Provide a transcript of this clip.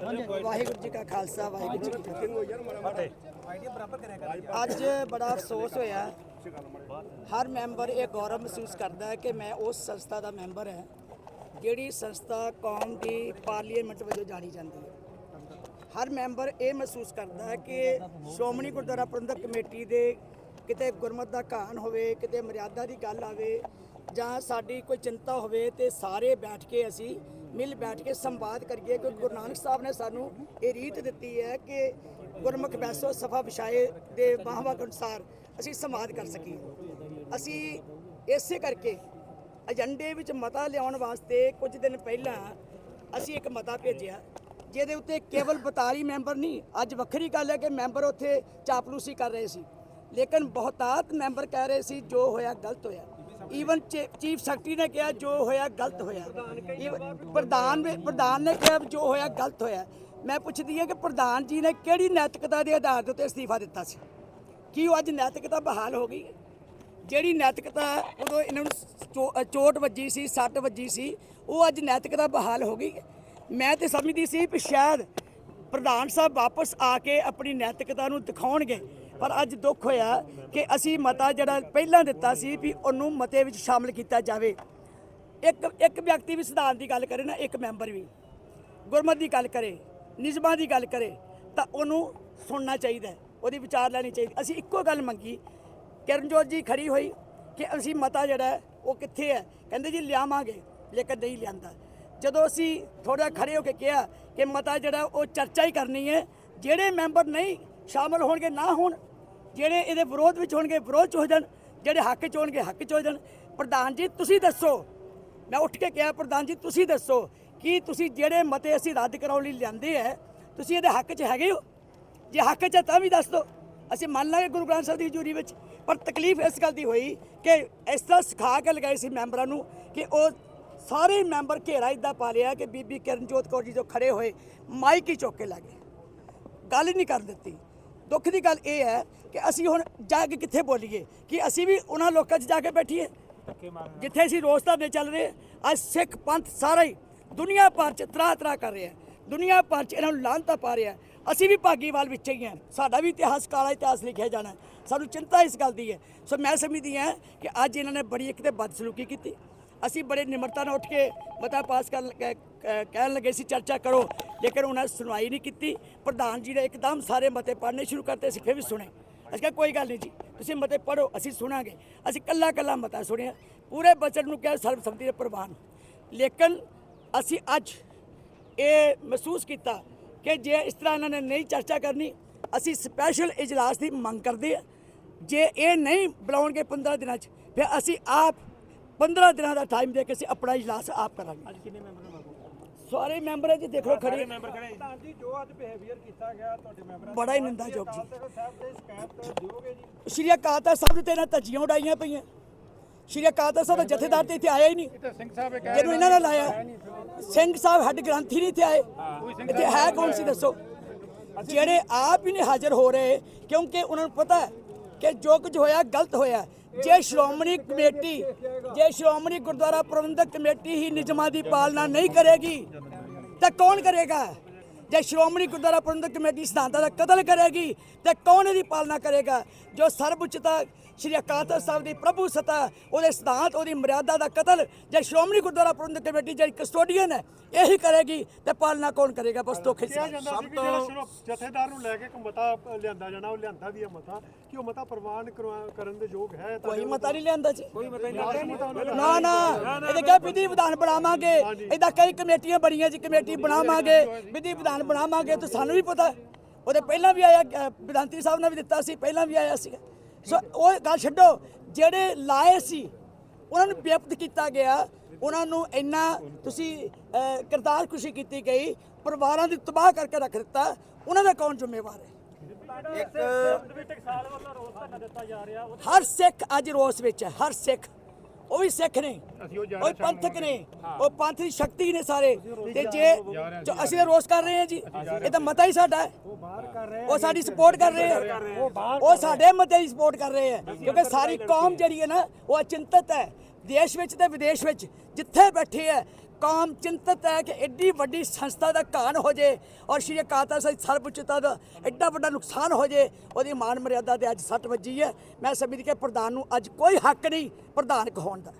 ਵਾਹਿਗੁਰੂ ਜੀ ਕਾ ਖਾਲਸਾ, ਵਾਹਿਗੁਰੂ ਜੀ ਕੀ ਫਤਿਹ। ਅੱਜ ਬੜਾ ਅਫਸੋਸ ਹੋਇਆ। ਹਰ ਮੈਂਬਰ ਇਹ ਗੌਰਵ ਮਹਿਸੂਸ ਕਰਦਾ ਹੈ ਕਿ ਮੈਂ ਉਸ ਸੰਸਥਾ ਦਾ ਮੈਂਬਰ ਹਾਂ, ਜਿਹੜੀ ਸੰਸਥਾ ਕੌਮ ਦੀ ਪਾਰਲੀਮੈਂਟ ਵਜੋਂ ਜਾਣੀ ਜਾਂਦੀ ਹੈ। ਹਰ ਮੈਂਬਰ ਇਹ ਮਹਿਸੂਸ ਕਰਦਾ ਹੈ ਕਿ ਸ਼੍ਰੋਮਣੀ ਗੁਰਦੁਆਰਾ ਪ੍ਰਬੰਧਕ ਕਮੇਟੀ ਦੇ ਕਿਤੇ ਗੁਰਮਤ ਦਾ ਘਾਣ ਹੋਵੇ, ਕਿਤੇ ਮਰਿਆਦਾ ਦੀ ਗੱਲ ਆਵੇ, ਜਾਂ ਸਾਡੀ ਕੋਈ ਚਿੰਤਾ ਹੋਵੇ ਤੇ ਸਾਰੇ ਬੈਠ ਕੇ ਅਸੀਂ ਮਿਲ ਬੈਠ ਕੇ ਸੰਵਾਦ ਕਰੀਏ, ਕਿਉਂਕਿ ਗੁਰੂ ਨਾਨਕ ਸਾਹਿਬ ਨੇ ਸਾਨੂੰ ਇਹ ਰੀਤ ਦਿੱਤੀ ਹੈ ਕਿ ਗੁਰਮੁਖ ਬੈਸੋ ਸਫਾ ਵਿਛਾਏ ਦੇ ਬਾਹਵਾਂ ਅਨੁਸਾਰ ਅਸੀਂ ਸੰਵਾਦ ਕਰ ਸਕੀਏ। ਅਸੀਂ ਇਸੇ ਕਰਕੇ ਏਜੰਡੇ ਵਿੱਚ ਮਤਾ ਲਿਆਉਣ ਵਾਸਤੇ ਕੁਝ ਦਿਨ ਪਹਿਲਾਂ ਅਸੀਂ ਇੱਕ ਮਤਾ ਭੇਜਿਆ, ਜਿਹਦੇ ਉੱਤੇ ਕੇਵਲ 42 ਮੈਂਬਰ ਨਹੀਂ, ਅੱਜ ਵੱਖਰੀ ਗੱਲ ਹੈ ਕਿ ਮੈਂਬਰ ਉੱਥੇ ਚਾਪਲੂਸੀ ਕਰ ਰਹੇ ਸੀ। ਲੇਕਿਨ ਬਹੁਤਾਤ ਮੈਂਬਰ ਕਹਿ ਰਹੇ ਸੀ ਜੋ ਹੋਇਆ ਗਲਤ ਹੋਇਆ। ਈਵਨ ਚੀਫ ਸੈਕਟਰੀ ਨੇ ਕਿਹਾ ਜੋ ਹੋਇਆ ਗਲਤ ਹੋਇਆ। ਪ੍ਰਧਾਨ ਪ੍ਰਧਾਨ ਨੇ ਕਿਹਾ ਜੋ ਹੋਇਆ ਗਲਤ ਹੋਇਆ। ਮੈਂ ਪੁੱਛਦੀ ਹਾਂ ਕਿ ਪ੍ਰਧਾਨ ਜੀ ਨੇ ਕਿਹੜੀ ਨੈਤਿਕਤਾ ਦੇ ਆਧਾਰ ਦੇ ਉੱਤੇ ਅਸਤੀਫਾ ਦਿੱਤਾ ਸੀ? ਕੀ ਉਹ ਅੱਜ ਨੈਤਿਕਤਾ ਬਹਾਲ ਹੋ ਗਈ? ਹੈ ਜਿਹੜੀ ਨੈਤਿਕਤਾ ਉਦੋਂ ਇਹਨਾਂ ਨੂੰ ਚੋ- ਚੋਟ ਵੱਜੀ ਸੀ, ਸੱਟ ਵੱਜੀ ਸੀ, ਉਹ ਅੱਜ ਨੈਤਿਕਤਾ ਬਹਾਲ ਹੋ ਗਈ। ਮੈਂ ਤੇ ਸਮਝਦੀ ਸੀ ਕਿ ਸ਼ਾਇਦ ਪ੍ਰਧਾਨ ਸਾਹਿਬ ਵਾਪਸ ਆ ਕੇ ਆਪਣੀ ਨੈਤਿਕਤਾ ਨੂੰ ਦਿਖਾਉਣਗੇ। ਪਰ ਅੱਜ ਦੁੱਖ ਹੋਇਆ ਕਿ ਅਸੀਂ ਮਤਾ ਜਿਹੜਾ ਪਹਿਲਾਂ ਦਿੱਤਾ ਸੀ ਵੀ ਉਹਨੂੰ ਮਤੇ ਵਿੱਚ ਸ਼ਾਮਲ ਕੀਤਾ ਜਾਵੇ। ਇੱਕ ਇੱਕ ਵਿਅਕਤੀ ਵੀ ਸਿਧਾਂਤ ਦੀ ਗੱਲ ਕਰੇ ਨਾ, ਇੱਕ ਮੈਂਬਰ ਵੀ। ਗੁਰਮਤ ਦੀ ਗੱਲ ਕਰੇ, ਨਿਯਮਾਂ ਦੀ ਗੱਲ ਕਰੇ, ਤਾਂ ਉਹਨੂੰ ਸੁਣਨਾ ਚਾਹੀਦਾ ਉਹਦੀ ਵਿਚਾਰ ਲੈਣੀ ਚਾਹੀਦੀ ਅਸੀਂ ਇੱਕੋ ਗੱਲ ਮੰਗੀ, ਕਿਰਨਜੋਤ ਜੀ ਖੜੀ ਹੋਈ ਕਿ ਅਸੀਂ ਮਤਾ ਜਿਹੜਾ ਉਹ ਕਿੱਥੇ ਹੈ? ਕਹਿੰਦੇ ਜੀ ਲਿਆਵਾਂਗੇ, ਲੇਕਿਨ ਨਹੀਂ ਲਿਆਂਦਾ। ਜਦੋਂ ਅਸੀਂ ਥੋੜਾ ਖੜੇ ਹੋ ਕੇ ਕਿਹਾ ਕਿ ਮਤਾ ਜਿਹੜਾ ਉਹ ਚਰਚਾ ਹੀ ਕਰਨੀ ਹੈ, ਜਿਹੜੇ ਮੈਂਬਰ ਨਹੀਂ ਸ਼ਾਮਲ ਹੋਣਗੇ, ਨਾ ਹੋਣ, ਜਿਹੜੇ ਇਹਦੇ ਵਿਰੋਧ ਵਿੱਚ ਹੋਣਗੇ, ਵਿਰੋਧ ਚ ਹੋ ਜਾਣ, ਜਿਹੜੇ ਹੱਕ ਚ ਹੋਣਗੇ, ਹੱਕ ਚ ਹੋ ਜਾਣ। ਪ੍ਰਧਾਨ ਜੀ, ਤੁਸੀਂ ਦੱਸੋ। ਮੈਂ ਉੱਠ ਕੇ ਕਿਹਾ, ਪ੍ਰਧਾਨ ਜੀ, ਤੁਸੀਂ ਦੱਸੋ ਕਿ ਤੁਸੀਂ ਜਿਹੜੇ ਮਤੇ ਅਸੀਂ ਰੱਦ ਕਰਾਉਣ ਲਈ ਲਿਆਂਦੇ ਹੈ ਤੁਸੀਂ ਇਹਦੇ ਹੱਕ 'ਚ ਹੈਗੇ ਹੋ? ਜੇ ਹੱਕ 'ਚ ਹੈ ਤਾਂ ਵੀ ਦੱਸ ਦਿਓ। ਅਸੀਂ ਮੰਨ ਲਾਂਗੇ ਗੁਰੂ ਗ੍ਰੰਥ ਸਾਹਿਬ ਦੀ ਹਜ਼ੂਰੀ ਵਿੱਚ, ਪਰ ਤਕਲੀਫ ਇਸ ਗੱਲ ਦੀ ਹੋਈ ਕਿ ਇਸ ਤਰ੍ਹਾਂ ਸਿਖਾ ਕੇ ਲਗਾਏ ਸੀ ਮੈਂਬਰਾਂ ਨੂੰ ਕਿ ਉਹ ਸਾਰੇ ਮੈਂਬਰ ਘੇਰਾ ਇਦਾਂ ਪਾ ਲਿਆ ਕਿ ਬੀਬੀ ਕਿਰਨਜੋਤ ਕੌਰ ਜੀ ਜੋ ਖੜੇ ਹੋਏ, ਮਾਈਕ ਹੀ ਚੁੱਕ ਕੇ ਲੱਗੇ ਗੱਲ ਹੀ ਨਹੀਂ ਕਰ ਦਿੱਤੀ। ਦੁੱਖ ਦੀ ਗੱਲ ਇਹ ਹੈ ਕਿ ਅਸੀਂ ਹੁਣ ਜਾ ਕੇ ਕਿੱਥੇ ਬੋਲੀਏ? ਕਿ ਅਸੀਂ ਵੀ ਉਹਨਾਂ ਲੋਕਾਂ 'ਚ ਜਾ ਕੇ ਬੈਠੀਏ? ਜਿੱਥੇ ਅਸੀਂ ਰੋਸ ਧਰਨੇ ਚੱਲ ਰਹੇ, ਅੱਜ ਸਿੱਖ ਪੰਥ ਸਾਰਾ ਹੀ ਦੁਨੀਆ ਭਰ 'ਚ ਤਰਾ ਤਰਾ ਕਰ ਰਿਹਾ ਦੁਨੀਆ ਭਰ 'ਚ ਇਹਨਾਂ ਨੂੰ ਲਾਂਤਾ ਪਾ ਰਿਹਾ ਅਸੀਂ ਵੀ ਭਾਗੀਵਾਲ ਵਿੱਚ ਹੀ ਹਾਂ। ਸਾਡਾ ਵੀ ਇਤਿਹਾਸ ਕਾਲਾ ਇਤਿਹਾਸ ਲਿਖਿਆ ਜਾਣਾ ਸਾਨੂੰ ਚਿੰਤਾ ਇਸ ਗੱਲ ਦੀ ਹੈ। ਸੋ ਮੈਂ ਸਮਝਦੀ ਹਾਂ ਕਿ ਅੱਜ ਇਹਨਾਂ ਨੇ ਬੜੀ ਇੱਕ ਤੇ ਬਦਸਲੂਕੀ ਕੀਤੀ। ਅਸੀਂ ਬੜੇ ਨਿਮਰਤਾ ਨਾਲ ਉੱਠ ਕੇ ਮਤਾ ਪਾਸ ਕਰ ਕਹਿਣ ਲੱਗੇ ਸੀ, ਚਰਚਾ ਕਰੋ। ਲੇਕਿਨ ਉਹਨਾਂ ਨੇ ਸੁਣਵਾਈ ਨਹੀਂ ਕੀਤੀ, ਪ੍ਰਧਾਨ ਜੀ ਨੇ ਇੱਕਦਮ ਸਾਰੇ ਮਤੇ ਪੜ੍ਹਨੇ ਸ਼ੁਰੂ ਕਰਤੇ, ਅਸੀਂ ਫਿਰ ਵੀ ਸੁਣੇ। ਅਸੀਂ ਕਿਹਾ, ਕੋਈ ਗੱਲ ਨਹੀਂ ਜੀ, ਤੁਸੀਂ ਮਤੇ ਪੜ੍ਹੋ, ਅਸੀਂ ਸੁਣਾਂਗੇ। ਅਸੀਂ ਕੱਲਾ ਕੱਲਾ ਮਤਾ ਸੁਣਿਆ। ਪੂਰੇ ਬਜਟ ਨੂੰ ਕਿਹਾ, ਸਰਬਸੰਮਤੀ ਦੇ ਪ੍ਰਵਾਨ। ਲੇਕਿਨ ਅਸੀਂ ਅੱਜ ਇਹ ਮਹਿਸੂਸ ਕੀਤਾ ਕਿ ਜੇ ਇਸ ਤਰ੍ਹਾਂ ਇਹਨਾਂ ਨੇ ਨਹੀਂ ਚਰਚਾ ਕਰਨੀ, ਅਸੀਂ ਸਪੈਸ਼ਲ ਇਜਲਾਸ ਦੀ ਮੰਗ ਕਰਦੇ ਹਾਂ। ਜੇ ਇਹ ਨਹੀਂ ਬੁਲਾਉਣਗੇ 15 ਦਿਨਾਂ 'ਚ, ਫਿਰ ਅਸੀਂ ਆਪ 15 ਦਿਨਾਂ ਦਾ ਟਾਈਮ ਦੇ ਕੇ ਅਸੀਂ ਆਪਣਾ ਇਜਲਾਸ ਆਪ ਕਰਾਂਗੇ। ਅੱਜ ਕਿੰਨੇ ਮੈਂਬਰ ਸਾਰੇ ਮੈਂਬਰ ਹੈ ਜੀ ਦੇਖ ਲਓ ਖੜੇ। ਪ੍ਰਧਾਨ ਜੀ ਜੋ ਅੱਜ ਬਿਹੇਵੀਅਰ ਕੀਤਾ ਗਿਆ ਤੁਹਾਡੇ ਮੈਂਬਰਾਂ ਬੜਾ ਹੀ ਨਿੰਦਾਯੋਗ ਜੀ। ਸ਼੍ਰੀ ਅਕਾਲ ਤਖਤ ਸਾਹਿਬ ਤੇ ਇਹਨਾਂ ਧੱਜੀਆਂ ਉਡਾਈਆਂ ਪਈਆਂ। ਸ਼੍ਰੀ ਅਕਾਲ ਤਖਤ ਸਾਹਿਬ ਦਾ ਜਥੇਦਾਰ ਤੇ ਇੱਥੇ ਆਇਆ ਹੀ ਨਹੀਂ। ਸਿੰਘ ਸਾਹਿਬ ਜਿਹਨੂੰ ਇਹਨਾਂ ਨੇ ਲਾਇਆ ਸਿੰਘ ਸਾਹਿਬ ਹੈੱਡ ਗ੍ਰੰਥੀ ਨਹੀਂ ਇੱਥੇ ਆਏ। ਇੱਥੇ ਹੈ ਕੌਣ ਸੀ ਦੱਸੋ? ਜਿਹੜੇ ਆਪ ਹੀ ਨਹੀਂ ਹਾਜ਼ਰ ਹੋ ਰਹੇ ਕਿਉਂਕਿ ਉਹਨਾਂ ਨੂੰ ਪਤਾ ਹੈ ਕਿ ਜੋ ਕੁਝ ਹੋਇਆ ਗਲਤ ਹੋਇਆ। ਜੇ ਸ਼੍ਰੋਮਣੀ ਕਮੇਟੀ, ਜੇ ਸ਼੍ਰੋਮਣੀ ਗੁਰਦੁਆਰਾ ਪ੍ਰਬੰਧਕ ਕਮੇਟੀ ਹੀ ਨਿਯਮਾਂ ਦੀ ਪਾਲਣਾ ਨਹੀਂ ਕਰੇਗੀ, ਤਾਂ ਕੌਣ ਕਰੇਗਾ? ਜੇ ਸ਼੍ਰੋਮਣੀ ਗੁਰਦੁਆਰਾ ਪ੍ਰਬੰਧਕ ਕਮੇਟੀ ਸਿਧਾਂਤਾਂ ਦਾ ਕਤਲ ਕਰੇਗੀ, ਤੇ ਕੌਣ ਇਹਦੀ ਪਾਲਣਾ ਕਰੇਗਾ? ਜੋ ਸਰਬਉੱਚਤਾ ਸ਼੍ਰੀ ਅਕਾਲ ਤਖਤ ਸਾਹਿਬ ਦੀ ਪ੍ਰਭੂ ਸਤਾ ਉਹਦੇ ਸਿਧਾਂਤ ਉਹਦੀ ਮਰਿਆਦਾ ਦਾ ਕਤਲ ਜੇ ਸ਼੍ਰੋਮਣੀ ਗੁਰਦੁਆਰਾ ਪ੍ਰਬੰਧਕ ਕਮੇਟੀ ਜਿਹੜੀ ਕਸਟੋਡੀਅਨ ਹੈ ਇਹੀ ਕਰੇਗੀ ਤੇ ਪਾਲਣਾ ਕੌਣ ਕਰੇਗਾ? ਬਸ ਧੋਖੇ ਕਿਹਾ ਸੀ ਜਾਂਦਾ ਸੀ ਕਿ ਜਿਹੜਾ ਸਿਰਫ ਜਥੇਦਾਰ ਨੂੰ ਲੈ ਕੇ ਇੱਕ ਮਤਾ ਲਿਆਂਦਾ ਜਾਣਾ ਉਹ ਲਿਆਂਦਾ ਵੀ ਹੈ ਮਤਾ ਕਿ ਉਹ ਮਤਾ ਪ੍ਰਵਾਨ ਕਰਨ ਦੇ ਯੋਗ ਹੈ ਕੋਈ ਮਤਾ ਨਹੀਂ ਲਿਆਂਦਾ ਜੀ। ਕੋਈ ਮਤਾ ਨਹੀਂ ਨਾ ਨਾ ਇਹਦੇ ਕਿਹਾ ਵਿਧੀ ਵਿਧਾਨ ਬਣਾਵਾਂਗੇ। ਇਹਦਾ ਕਈ ਕਮੇਟੀਆਂ ਬਣੀਆਂ ਜੀ ਕਮੇਟੀ ਬਣਾਵਾਂਗੇ। ਵਿਧੀ ਵਿਧਾਨ ਬਣਾਵਾਂਗੇ ਤਾਂ ਸਾਨੂੰ ਵੀ ਪਤਾ। ਉਹਦੇ ਪਹਿਲਾਂ ਵੀ ਆਇਆ ਅ, ਵਿਧਾਂਤੀ ਸਾਹਿਬ ਨੇ ਵੀ ਦਿੱਤਾ ਸੀ ਪਹਿਲਾਂ ਵੀ ਆਇਆ ਸੀ ਸੋ ਉਹ ਗੱਲ ਛੱਡੋ ਜਿਹੜੇ ਲਾਏ ਸੀ ਉਹਨਾਂ ਨੂੰ ਬੇਅਪਤ ਕੀਤਾ ਗਿਆ। ਉਹਨਾਂ ਨੂੰ ਇੰਨਾ ਤੁਸੀਂ ਕਰਤਾਰ ਖੁਸ਼ੀ ਕੀਤੀ ਗਈ ਪਰਿਵਾਰਾਂ ਦੀ ਤਬਾਹ ਕਰਕੇ ਰੱਖ ਦਿੱਤਾ ਉਹਨਾਂ ਦਾ ਕੌਣ ਜ਼ਿੰਮੇਵਾਰ ਹੈ? ਹਰ ਸਿੱਖ ਅੱਜ ਰੋਸ ਵਿੱਚ ਹੈ ਹਰ ਸਿੱਖ। ਉਹ ਵੀ ਸਿੱਖ ਨੇ। ਉਹ ਵੀ ਪੰਥਕ ਨੇ। ਉਹ ਪੰਥ ਦੀ ਸ਼ਕਤੀ ਨੇ ਸਾਰੇ। ਤੇ ਜੇ ਜੋ ਅਸੀਂ ਰੋਸ ਕਰ ਰਹੇ ਹਾਂ ਜੀ ਇਹ ਤਾਂ ਮਤਾ ਹੀ ਸਾਡਾ ਹੈ। ਉਹ ਸਾਡੀ ਸਪੋਰਟ ਕਰ ਰਹੇ ਹੈ। ਉਹ ਸਾਡੇ ਮਤੇ ਦੀ ਸਪੋਰਟ ਕਰ ਰਹੇ ਹੈ। ਕਿਉਂਕਿ ਸਾਰੀ ਕੌਮ ਜਿਹੜੀ ਹੈ ਨਾ ਉਹ ਅਚਿੰਤਤ ਹੈ। ਦੇਸ਼ ਵਿੱਚ ਤੇ ਵਿਦੇਸ਼ ਵਿੱਚ ਜਿੱਥੇ ਬੈਠੇ ਹੈ ਕੌਮ ਚਿੰਤਤ ਹੈ ਕਿ ਐਡੀ ਵੱਡੀ ਸੰਸਥਾ ਦਾ ਘਾਣ ਹੋ ਜੇ ਔਰ ਸ਼੍ਰੀ ਅਕਾਲ ਤਖਤ ਸਾਹਿਬ ਸਰਬਉੱਚਤਾ ਦਾ ਐਡਾ ਵੱਡਾ ਨੁਕਸਾਨ ਹੋ ਜੇ, ਉਹਦੀ ਮਾਨ ਮਰਿਆਦਾ ਤੇ ਅੱਜ ਸੱਟ ਵੱਜੀ ਹੈ। ਮੈਂ ਸਮਝਦੀ ਕਿ ਪ੍ਰਧਾਨ ਨੂੰ ਅੱਜ ਕੋਈ ਹੱਕ ਨਹੀਂ ਪ੍ਰਧਾਨ ਕਹਾਉਣ ਦਾ।